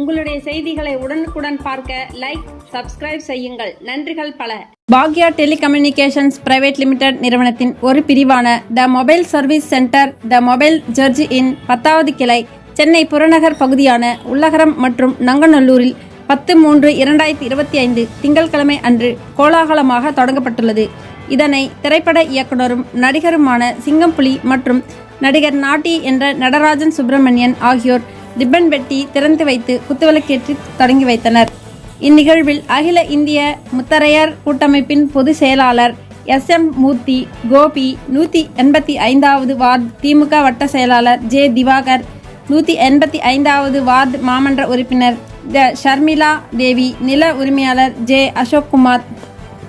உங்களுடைய செய்திகளை உடனுக்குடன் பார்க்க லைக் சப்ஸ்கிரைப் செய்யுங்கள். நன்றிகள் பல. பாக்யா டெலிகம்யூனிகேஷன்ஸ் பிரைவேட் லிமிடெட் நிறுவனத்தின் ஒரு பிரிவான the mobile service center the mobile church in பத்தாவது கிளை சென்னை புறநகர் பகுதியான உள்ளகரம் மற்றும் நங்கநல்லூரில் பத்து மூன்று இரண்டாயிரத்தி இருபத்தி ஐந்து திங்கட்கிழமை அன்று கோலாகலமாக தொடங்கப்பட்டுள்ளது. இதனை திரைப்பட இயக்குனரும் நடிகருமான சிங்கம்புலி மற்றும் நடிகர் நாட்டி என்ற நடராஜன் சுப்பிரமணியன் ஆகியோர் ரிப்பன் வெட்டி திறந்து வைத்து குத்துவிளக்கேற்றி தொடங்கி வைத்தனர். இந்நிகழ்வில் அகில இந்திய முத்தரையர் கூட்டமைப்பின் பொதுச் செயலாளர் எஸ். எம். மூர்த்தி கோபி நூற்றி எண்பத்தி ஐந்தாவது வார்டு திமுக வட்ட செயலாளர் ஜே. திவாகர் நூற்றி எண்பத்தி ஐந்தாவது வார்டு மாமன்ற உறுப்பினர் த ஷர்மிளா தேவி நில உரிமையாளர் ஜே. அசோக்குமார்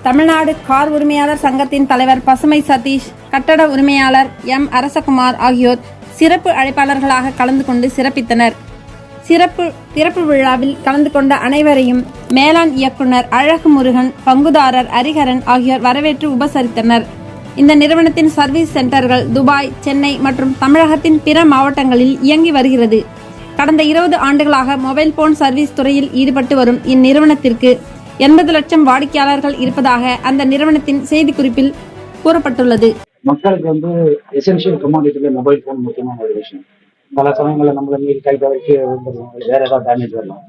தமிழ்நாடு கார் உரிமையாளர் சங்கத்தின் தலைவர் பசுமை சதீஷ் கட்டட உரிமையாளர் எம். அரசகுமார் ஆகியோர் சிறப்பு அழைப்பாளர்களாக கலந்து கொண்டு சிறப்பித்தனர். சிறப்பு திறப்பு விழாவில் கலந்து கொண்ட அனைவரையும் மேலாண் இயக்குனர் அழகு முருகன் பங்குதாரர் ஹரிஹரன் ஆகியோர் வரவேற்று உபசரித்தனர். இந்த நிறுவனத்தின் சர்வீஸ் சென்டர்கள் துபாய் சென்னை மற்றும் தமிழகத்தின் பிற மாவட்டங்களில் இயங்கி வருகிறது. கடந்த இருபது ஆண்டுகளாக மொபைல் போன் சர்வீஸ் துறையில் ஈடுபட்டு வரும் இந்நிறுவனத்திற்கு எண்பது லட்சம் வாடிக்கையாளர்கள் இருப்பதாக அந்த நிறுவனத்தின் செய்திக்குறிப்பில் கூறப்பட்டுள்ளது. மக்களுக்கு வந்து எசென்ஷியல் கமாடிட்டியில் மொபைல் ஃபோன் முக்கியமான ஒரு விஷயம். பல சமயங்களில் நம்மள மீறி கை தவறிக்கு வேற ஏதாவது டேமேஜ் வரலாம்.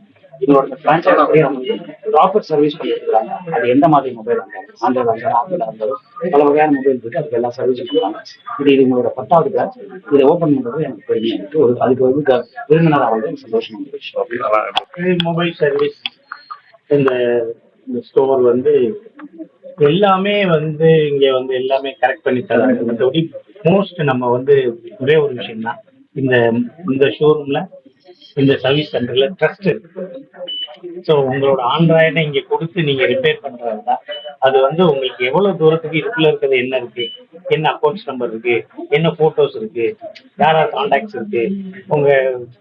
இதோட ஃப்ரான்ச்சைஸ் அப்படியே அவங்க ப்ராப்பர் சர்வீஸ் பண்ணிருக்காங்க அது எந்த மாதிரி மொபைல் இருந்தாலும் ஆண்ட்ராய்டு இருந்தாலும் ஆப்பிள் இருந்தாலும் பல வகையான மொபைல் இருக்கு. அதுக்கு எல்லா சர்வீஸும் பண்ணுறாங்க இது இது உங்களோட பத்தாவது பிரான்ச் இதை ஓப்பன் பண்றது எனக்கு பெருமையா இருக்கு. ஒரு அதுக்கு வந்து விருந்தினராக வந்து எனக்கு இது மொபைல் சர்வீஸ் இந்த இந்த ஸ்டோர் வந்து எல்லாமே வந்து இங்க வந்து எல்லாமே கரெக்ட் பண்ணி தராங்க. மற்றபடி மோஸ்ட் நம்ம வந்து ஒரே ஒரு விஷயம் தான் இந்த இந்த ஷோரூம்ல இந்த சர்வீஸ் சென்டர்ல ட்ரஸ்ட் இருக்கு. ஸோ உங்களோட ஆண்ட்ராய்டை இங்க கொடுத்து நீங்க ரிப்பேர் பண்றது தான் அது வந்து உங்களுக்கு எவ்வளவு தூரத்துக்கு இதுக்குள்ள இருக்கிறது என்ன இருக்கு என்ன அக்கௌண்ட்ஸ் நம்பர் இருக்கு என்ன போட்டோஸ் இருக்கு யார் யார் கான்டாக்ட்ஸ் இருக்கு உங்க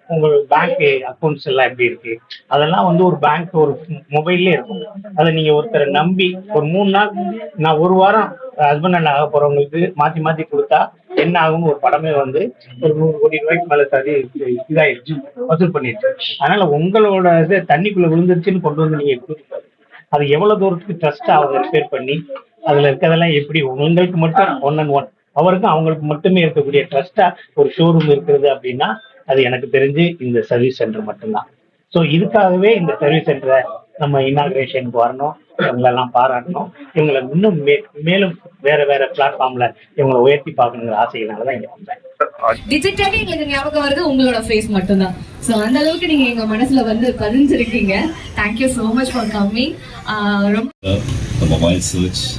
உங்க பேங்க் அக்கௌண்ட்ஸ் எல்லாம் எப்படி இருக்கு? அதெல்லாம் வந்து ஒரு பேங்க் ஒரு மொபைல்லே இருக்கும். அதை நீங்க ஒருத்தரை நம்பி ஒரு மூணு நாள் நான் ஒரு வாரம் ஹஸ்பண்ட் அண்ட் ஆக போறவங்களுக்கு மாத்தி மாத்தி கொடுத்தா என்ன ஆகும் ஒரு படமே வந்து ஒரு நூறு கோடி ரூபாய்க்கு மேல சரி இதாயிருச்சு வசூல் பண்ணிடுச்சு. அதனால உங்களோட இது தண்ணிக்குள்ள விழுந்துருச்சுன்னு கொண்டு வந்து நீங்க கொடுத்து அது எவ்வளவு தூரத்துக்கு ட்ரஸ்ட் அவங்க ரிப்பேர் பண்ணி அதுல இருக்கிறதெல்லாம் எப்படி? உங்களுக்கு மட்டும் ஒன் அண்ட் ஒன் அவருக்கும் அவங்களுக்கு மட்டுமே இருக்கக்கூடிய ட்ரஸ்டா ஒரு ஷோரூம் இருக்கிறது அப்படின்னா அது எனக்கு தெரிஞ்சு இந்த சர்வீஸ் சென்டர் மட்டும்தான். ஸோ இதுக்காகவே இந்த சர்வீஸ் சென்டரை நம்ம இனாகிரேஷனுக்கு வரணும் இவங்களெல்லாம் பாராட்டணும். இவங்களை இன்னும் மே- மேலும் வேற வேற பிளாட்ஃபார்ம்ல இவங்களை உயர்த்தி பார்க்கணுங்கிற ஆசையினால தான் இங்க வந்தேன். டிஜிட்டலி எங்களுக்கு ஞாபகம் வருது உங்களோட ஃபேஸ் மட்டும்தான். சோ அந்த அளவுக்கு நீங்க எங்க மனசுல வந்து பதிஞ்சிருக்கீங்க. Thank you so much for coming ரொம்ப மொபைல் சர்ச்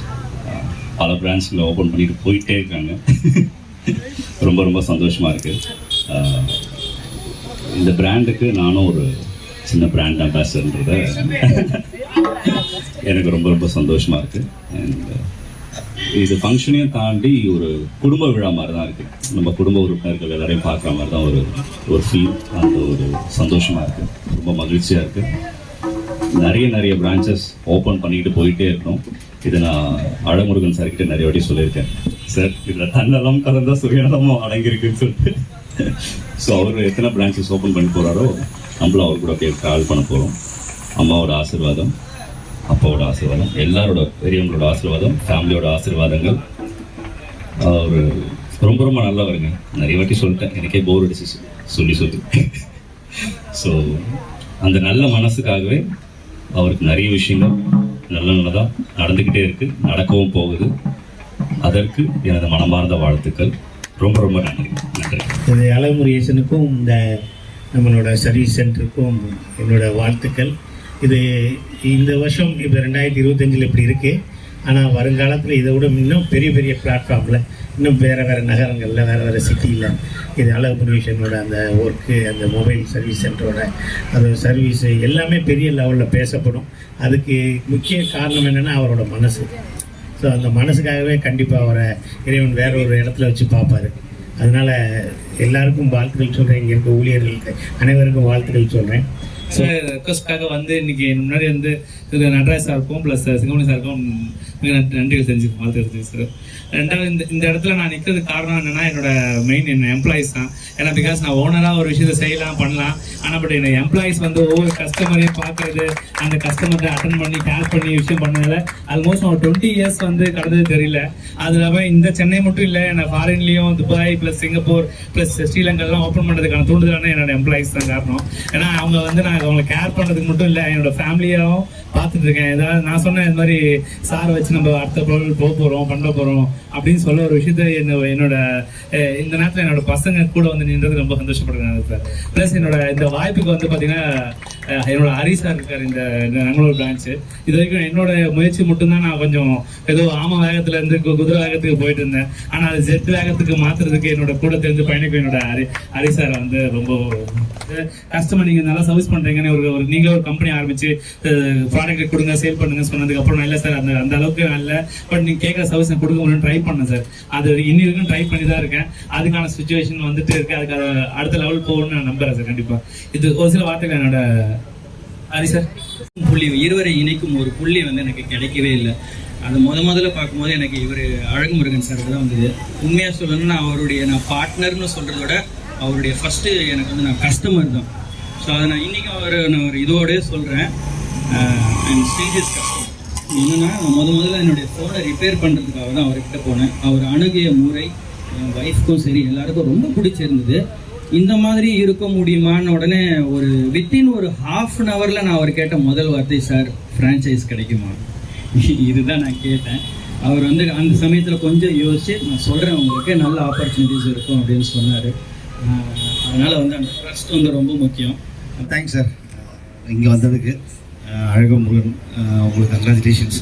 பல பிரான்ச்களை ஓப்பன் பண்ணிட்டு போயிட்டே இருக்காங்க. ரொம்ப ரொம்ப சந்தோஷமா இருக்கு. இந்த பிராண்டுக்கு நானும் ஒரு சின்ன பிராண்ட் அம்பாசிடர்ன்றத எனக்கு ரொம்ப ரொம்ப சந்தோஷமா இருக்கு. அண்ட் இது ஃபங்க்ஷனையும் தாண்டி ஒரு குடும்ப விழா மாதிரி தான் இருக்கு. நம்ம குடும்ப உறுப்பினர்கள் எல்லாரையும் பார்க்குற மாதிரி தான் ஒரு ஒரு ஃபீல் அந்த ஒரு சந்தோஷமா இருக்கு. ரொம்ப மகிழ்ச்சியா இருக்கு. நிறைய நிறைய பிரான்ச்சஸ் ஓப்பன் பண்ணிட்டு போயிட்டே இருக்கணும். இதை நான் அழமுருகன் சார் கிட்ட நிறைய வாட்டி சொல்லியிருக்கேன். சார் இதில் தன்னலம் கலந்த சுயநலமும் அடங்கியிருக்குன்னு சொல்லிட்டு. ஸோ அவர் எத்தனை பிரான்ச்சஸ் ஓப்பன் பண்ணி போறாரோ நம்மளும் அவர் கூட அப்படியே ட்ராவல் பண்ண போகிறோம் அம்மாவோட ஆசிர்வாதம் அப்பாவோட ஆசீர்வாதம் எல்லாரோட பெரியவங்களோட ஆசீர்வாதம் ஃபேமிலியோட ஆசீர்வாதங்கள். அவர் ரொம்ப ரொம்ப நல்லவருங்க. நிறைய வாட்டி சொல்லிட்டேன். எனக்கே போர் அடிச்சு சொல்லி சொல்லி. ஸோ அந்த நல்ல மனசுக்காகவே அவருக்கு நிறைய விஷயங்கள் நல்ல நல்லதாக நடந்துக்கிட்டே இருக்குது நடக்கவும் போகுது. அதற்கு எனது மனமார்ந்த வாழ்த்துக்கள். ரொம்ப ரொம்ப நன்றி. நன்றி. இந்த அலமுரியேசனுக்கும் இந்த நம்மளோட சர்வீஸ் சென்டருக்கும் என்னோட வாழ்த்துக்கள். இது இந்த வருஷம் இப்போ ரெண்டாயிரத்தி இருபத்தஞ்சில் இப்படி இருக்குது ஆனால் வருங்காலத்தில் இதை விட இன்னும் பெரிய பெரிய பிளாட்ஃபார்மில் இன்னும் வேறு வேறு நகரங்களில் வேறு வேறு சிட்டியில் இது அலமுரியேசனோட அந்த ஒர்க்கு அந்த மொபைல் சர்வீஸ் சென்டரோட அந்த சர்வீஸு எல்லாமே பெரிய லெவலில் பேசப்படும். அதுக்கு முக்கிய காரணம் என்னென்னா அவரோட மனசு. ஸோ அந்த மனசுக்காகவே கண்டிப்பாக அவரை இறைவன் வேற ஒரு இடத்துல வச்சு பார்ப்பாரு. அதனால எல்லாருக்கும் வாழ்த்துக்கள் சொல்கிறேன் இங்கே இருக்க ஊழியர்களுக்கு அனைவருக்கும் வாழ்த்துக்கள் சொல்கிறேன் ரெக்வஸ்ட்காக வந்து இன்னைக்கு முன்னாடி வந்து திரு நடராஜ் சாருக்கும் ப்ளஸ் சிங்கமணி சாருக்கும் மிக நன்றிகள் செஞ்சு வாழ்த்து சார். ரெண்டாவது இந்த இந்த இடத்துல நான் நிற்கிறதுக்கு காரணம் என்னன்னா என்னோட மெயின் என்ன எம்ப்ளாயிஸ் தான். ஏன்னா பிகாஸ் நான் ஓனராக ஒரு விஷயத்தை செய்யலாம் பண்ணலாம். ஆனால் பட் என்னோட எம்ப்ளாயிஸ் வந்து ஒவ்வொரு கஸ்டமரையும் பார்க்கறது அந்த கஸ்டமர்கிட்ட அட்டன் பண்ணி கேர் பண்ணி விஷயம் பண்ணதில் ஆல்மோஸ்ட் ஒரு டுவெண்ட்டி இயர்ஸ் வந்து கடந்தது தெரியல. அது இல்லாமல் இந்த சென்னை மட்டும் இல்லை என்ன ஃபாரின்லேயும் துபாய் ப்ளஸ் சிங்கப்பூர் ப்ளஸ் ஸ்ரீலங்காலாம் ஓப்பன் பண்ணுறதுக்கான தூண்டுதலான என்னோட எம்ப்ளாயிஸ் தான் காரணம். ஏன்னா அவங்க வந்து நான் அவங்களை கேர் பண்ணுறதுக்கு மட்டும் இல்லை என்னோட ஃபேமிலியாகவும் பார்த்துட்டு இருக்கேன் ஏதாவது நான் சொன்னேன் இந்த மாதிரி சாரை வச்சு நம்ம அடுத்த பொருள் போக போகிறோம் பண்ண போகிறோம் அப்படின்னு சொல்ல ஒரு விஷயத்த என்ன என்னோட இந்த நேரத்தில் என்னோட பசங்க கூட வந்து நின்றது ரொம்ப சந்தோஷப்படுறேன் சார் ப்ளஸ் என்னோட இந்த வாய்ப்புக்கு வந்து பார்த்தீங்கன்னா என்னோட ஹரி சார் இருக்கார் இந்த நங்களூர் பிரான்ச்சு இது வரைக்கும் என்னோட முயற்சி மட்டும்தான் நான் கொஞ்சம் ஏதோ ஆம வேகத்துல இருந்து கு- குதிரை வேகத்துக்கு போயிட்டு இருந்தேன் ஆனால் அது ஜெட் வேகத்துக்கு மாத்துறதுக்கு என்னோட கூட தெரிஞ்சு பயணிக்கும் என்னோட ஹரி ஹரி சார் வந்து ரொம்ப கஷ்டமா நீங்க நல்லா சர்வீஸ் பண்றீங்கன்னு ஒரு ஒரு நீங்களே ஒரு கம்பெனி ஆரம்பிச்சு ப்ராடக்ட் கொடுங்க சேல் பண்ணுங்க சொன்னதுக்கு அப்புறம் இல்ல சார் அந்த அந்த அளவுக்கு நான் இல்ல. பட் நீங்க கேட்குற சர்வீஸ் நான் கொடுக்க முடியும்னு ட்ரை பண்ணேன் சார் அது இன்னி வரைக்கும் ட்ரை பண்ணி தான் இருக்கேன். அதுக்கான சுச்சுவேஷன் வந்துட்டு இருக்கு. அதுக்கு அடுத்த லெவல் போகணும்னு நான் நம்புறேன் சார் கண்டிப்பா. இது ஒரு சில வார்த்தைகள் என்னோட ஹரி சார் புள்ளி இருவரை இணைக்கும் ஒரு புள்ளி வந்து எனக்கு கிடைக்கவே இல்லை. அது முத முதல்ல பார்க்கும்போது எனக்கு இவர் அழகுமுருகன் சார் தான் வந்தது. உண்மையாக சொல்லணும்னா அவருடைய நான் பார்ட்னர்னு சொல்கிறத விட அவருடைய ஃபஸ்ட்டு எனக்கு வந்து நான் கஸ்டமர் தான். ஸோ அதை நான் இன்றைக்கும் அவர் நான் ஒரு இதோடய சொல்கிறேன் அண்ட் சீரியஸ் கஸ்டமர் என்னன்னா நான் முத முதல்ல என்னுடைய ஃபோனை ரிப்பேர் பண்ணுறதுக்காக தான் அவர்கிட்ட போனேன். அவர் அணுகிய முறை என் ஒய்ஃப்க்கும் சரி எல்லாருக்கும் ரொம்ப பிடிச்சிருந்தது. இந்த மாதிரி இருக்க முடியுமான்னு உடனே ஒரு வித்தின் ஒரு ஹாஃப் அன் ஹவரில் நான் அவர் கேட்ட முதல் வார்த்தை சார் ஃப்ரான்ச்சைஸ் கிடைக்குமா? இதுதான் நான் கேட்டேன். அவர் வந்து அந்த சமயத்தில் கொஞ்சம் யோசித்து நான் சொல்கிறேன் உங்களுக்கு நல்ல ஆப்பர்ச்சுனிட்டிஸ் இருக்கும் அப்படின்னு சொன்னார். அதனால் வந்து அந்த ட்ரஸ்ட் வந்து ரொம்ப முக்கியம். தேங்க்ஸ் சார் இங்கே வந்ததுக்கு அஹ் முருகன் உங்களுக்கு கங்க்ராச்சுலேஷன்ஸ்